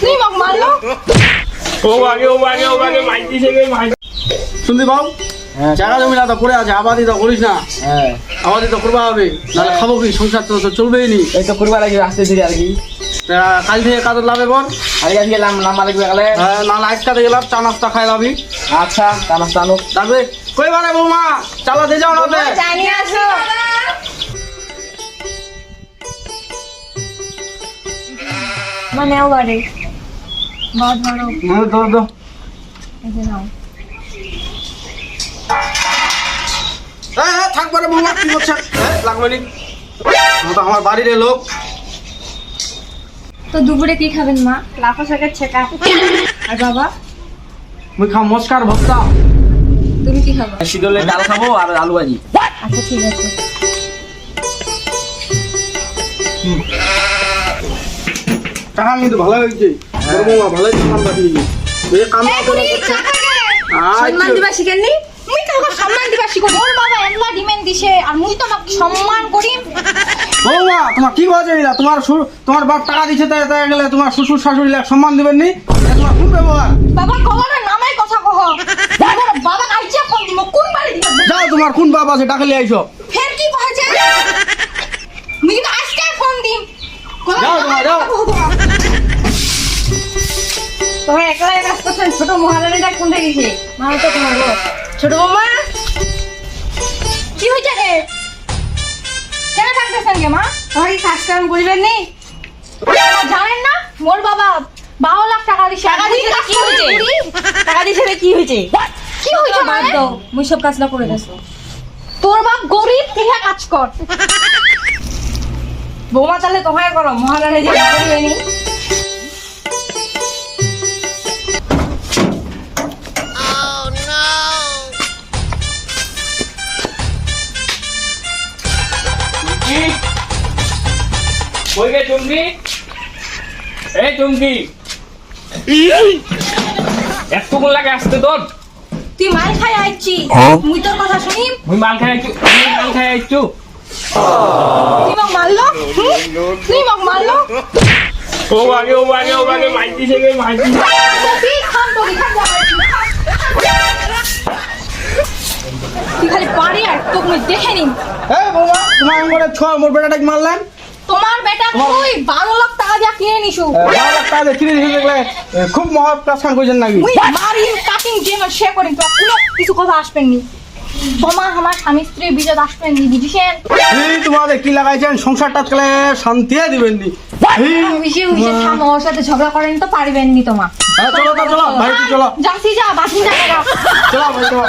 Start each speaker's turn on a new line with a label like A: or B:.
A: তুই মোক মারলো?
B: ও আগে ও আগে ও আগে মাইতি থেকে মাইতি।
C: শুনতে পাও জায়গা জমি না তো পড়ে আছে আবাদি তো করিস না।
D: হ্যাঁ।
C: আবাদি তো করবা হবে নাহলে খাব কি? সংসার তো চলবেই নি।
D: এই তো করবার লাগবে আসতে ধীরে আর কি।
C: কাল থেকে কাজের লাভে বল।
D: আজকে লাম লাম্বা লাগবে গেলে।
C: হ্যাঁ নাহলে আজকা থেকে লাভ চা নাস্তা খাই লাভি।
D: আচ্ছা তা নাস্তা আনো।
C: ডাকবে কই বারে বৌমা? চালা দিয়ে যাও না
A: জানি আসো। মানে বাড়ি বাদ ধরো।
C: হ্যাঁ, দাও, দাও।
A: এই যে নাও।
C: হ্যাঁ হ্যাঁ থাক বারে বৌমা কি হ্যাঁ, লাগবে নি। তো আমার বাড়ির লোক।
A: তো দুপুরে কি খাবেন মা? লাফা শাকের ছেকা। আর বাবা?
C: মুই খাও মস্কার ভক্তা
A: তুমি কি খাবে?
D: শীতলে ডাল খাব আর আলু ভাজি।
A: আচ্ছা ঠিক আছে।
C: টাকা কিন্তু ভালো হয়েছে। বড় কাম কাম না করে। করছে
A: সম্মান
C: আচ্ছা।
A: দিবা শিখেননি? মুই তো সম্মান দিবা শিখো। মোর বাবা এমলা ডিমেন্ড দিছে আর মুই তো আমাকে সম্মান করি।
C: বৌমা তোমার কি তোমার তোমার বাপ টাকা তাই তাই গেলে তোমার শ্বশুর শাশুড়ি লাগ সম্মান দিবেন নি এটা তোমার কোন ব্যবহার।
A: বাবা কলার নামাই কথা কহ। বাবা আইছে কোন বাড়ি দিবা?
C: যাও তোমার কোন বাপ আছে টাকা লিয়ে
A: তোমার একলা কাজ করছেন ছোট মহারানীটা কোনটা গেছে? মা তো তোমার ছোট বৌমা? কি হয়েছে রে? কেন থাকতেছেন মা? তোমার কি কাজ কাম করিবেন নি? জানেন না? মোর বাবা বারো লাখ টাকা দিছে। টাকা দিছে কি হয়েছে টাকা দিছে কি হয়েছে কি হয়েছে বাদ দাও মুই সব কাজটা করে দেছো তোর বাপ গরিব থেকে কাজ কর। বৌমা তাহলে তোমায় করো। মহারানী যে করিবে নি
B: কই গে চুমকি? এই চুমকি। এতক্ষণ লাগে আসতে তোর।
A: তুই মাল খাই আইছি মুই তোর কথা শুনি।
B: মুই মাল খাই আইছু মুই মাল খাই আইছু
A: তুই মোক মারলো তুই মোক মারলো
B: ও আগে ও আগে ও আগে মাইতি থেকে মাইতি
A: তুই খান তো খান যা তুই খালি পারি আর তোকে দেখে নিম।
C: এই বৌমা তোমার আঙ্গরে ছয় মোর বেটাটাকে মারলেন।
A: তোমার বেটা তুই বারো লাখ টাকা দিয়া কিনে নিছু।
C: বারো লাখ টাকা দিয়ে কিনে দিয়েছে দেখলে এ, খুব মহা প্রাসান করেছেন নাকি?
A: মারি কাটিং যে সে করিম তো কোনো কিছু কথা আসবেন নি। তোমার আমার স্বামী স্ত্রী বিজয় আসবেন নি বুঝিছেন
C: এই তোমাদের কি লাগাইছেন? সংসারটা তাহলে শান্তি দিবেন নি।
A: থামো ওর সাথে ঝগড়া করেন তো পারবেন নি তোমার।
C: চলো চলো বাড়িতে চলো।
A: যাচ্ছি যা বাসি যা
C: চলো বাড়ি চলো।